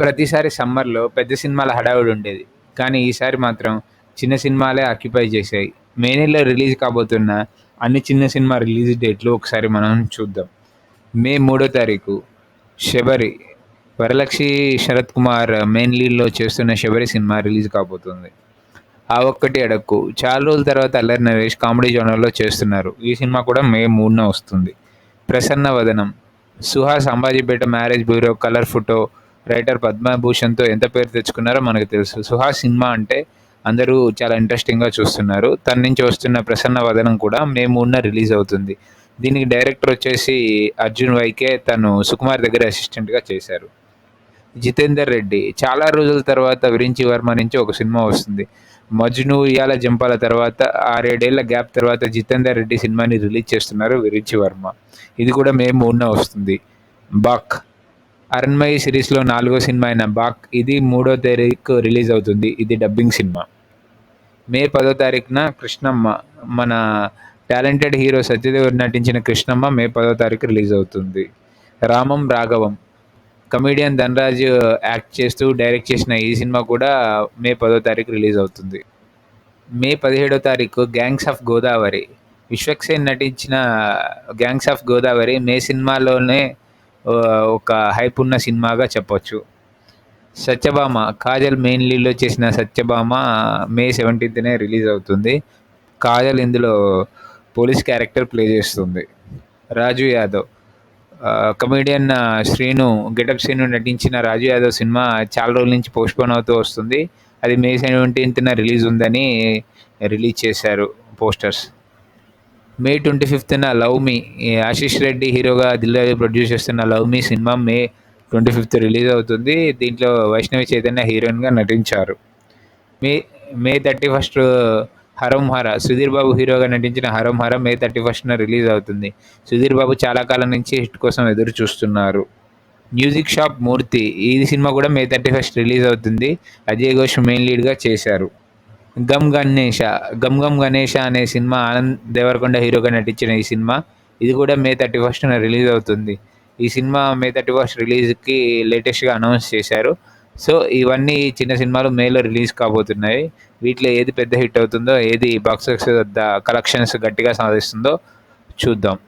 ప్రతిసారి సమ్మర్లో పెద్ద సినిమాల హడావుడి ఉండేది. కానీ ఈసారి మాత్రం చిన్న సినిమాలే ఆక్యుపై చేశాయి. మే నెలలో రిలీజ్ కాబోతున్న అన్ని చిన్న సినిమా రిలీజ్ డేట్లు ఒకసారి మనం చూద్దాం. మే మూడో తారీఖు శబరి వరలక్ష్మి శరత్ కుమార్ మెయిన్ లీడ్లో చేస్తున్న శబరి సినిమా రిలీజ్ కాబోతుంది. ఆ ఒక్కటి అడక్కు. చాలా రోజుల తర్వాత అల్లరి నరేష్ కామెడీ జోనర్లో చేస్తున్నారు. ఈ సినిమా కూడా మే మూడున వస్తుంది. Prasanna Vadanam Suhas Ambajipeta marriage bureau colour photo writer పద్మభూషణ్తో ఎంత పేరు తెచ్చుకున్నారో మనకు తెలుసు. సుహాస్ సినిమా అంటే అందరూ చాలా ఇంట్రెస్టింగ్గా చూస్తున్నారు. తన నుంచి వస్తున్న ప్రసన్న వదనం కూడా మేము ఉన్న రిలీజ్ అవుతుంది. దీనికి డైరెక్టర్ వచ్చేసి అర్జున్ వైకే తను సుకుమార్ దగ్గర అసిస్టెంట్గా చేశారు. జితేందర్ రెడ్డి చాలా రోజుల తర్వాత విరించి వర్మ నుంచి ఒక సినిమా వస్తుంది. మజ్ను ఇయాల జంపాల తర్వాత ఆరేడేళ్ళ గ్యాప్ తర్వాత జితేందర్ రెడ్డి సినిమాని రిలీజ్ చేస్తున్నారు విరించి వర్మ. ఇది కూడా మేము ఉన్న వస్తుంది. బాక్. అరణ్మయి సిరీస్లో నాలుగో సినిమా అయిన బాక్ ఇది మూడో తారీఖు రిలీజ్ అవుతుంది. ఇది డబ్బింగ్ సినిమా. మే పదో తారీఖున కృష్ణమ్మ మన టాలెంటెడ్ హీరో సత్యదేవ్ నటించిన కృష్ణమ్మ మే పదో తారీఖు రిలీజ్ అవుతుంది. రామం రాఘవం. కమీడియన్ ధనరాజ్ యాక్ట్ చేస్తూ డైరెక్ట్ చేసిన ఈ సినిమా కూడా మే పదో తారీఖు రిలీజ్ అవుతుంది. మే పదిహేడో తారీఖు గ్యాంగ్స్ ఆఫ్ గోదావరి. విశ్వక్సేన్ నటించిన గ్యాంగ్స్ ఆఫ్ గోదావరి మే సినిమాలోనే ఒక హైప్ ఉన్న సినిమాగా చెప్పొచ్చు. సత్యభామ కాజల్ మెయిన్ లీడ్లో చేసిన సత్యభామ మే సెవెంటీన్త్నే రిలీజ్ అవుతుంది. కాజల్ ఇందులో పోలీస్ క్యారెక్టర్ ప్లే చేస్తుంది. రాజు యాదవ్. కమెడియన్ శ్రీను గెటప్ శ్రీను నటించిన రాజు యాదవ్ సినిమా చాలా రోజుల నుంచి పోస్ట్పోన్ అవుతూ వస్తుంది. అది మే సెవెంటీన్త్న రిలీజ్ ఉందని రిలీజ్ చేశారు పోస్టర్స్. మే ట్వంటీ ఫిఫ్త్న లవ్ మీ. ఆశిష్ రెడ్డి హీరోగా దిల్రాజు ప్రొడ్యూస్ చేస్తున్న love me cinema May twenty fifth release అవుతుంది. దీంట్లో వైష్ణవి చైతన్య హీరోయిన్గా నటించారు. May May thirty first Harom Hara Sudheer Babu హీరోగా నటించిన హరం హర మే థర్టీ ఫస్ట్న రిలీజ్ అవుతుంది. సుధీర్ బాబు చాలా కాలం నుంచి హిట్ కోసం ఎదురు చూస్తున్నారు. మ్యూజిక్ షాప్ మూర్తి ఈ సినిమా కూడా మే థర్టీ ఫస్ట్ రిలీజ్ అవుతుంది. అజయ్ ఘోష్ మెయిన్ లీడ్గా చేశారు. గమ్ గణేష గమ్ గమ్ గణేష అనే సినిమా ఆనంద్ దేవరకొండ హీరోగా నటించిన ఈ సినిమా ఇది కూడా మే థర్టీ ఫస్ట్న రిలీజ్ అవుతుంది. ఈ సినిమా మే థర్టీ ఫస్ట్ రిలీజ్కి లేటెస్ట్గా అనౌన్స్ చేశారు. సో ఇవన్నీ చిన్న సినిమాలు మేలో రిలీజ్ కాబోతున్నాయి. వీటిలో ఏది పెద్ద హిట్ అవుతుందో ఏది బాక్స్ ఆఫీస్ వద్ద కలెక్షన్స్ గట్టిగా సాధిస్తుందో చూద్దాం.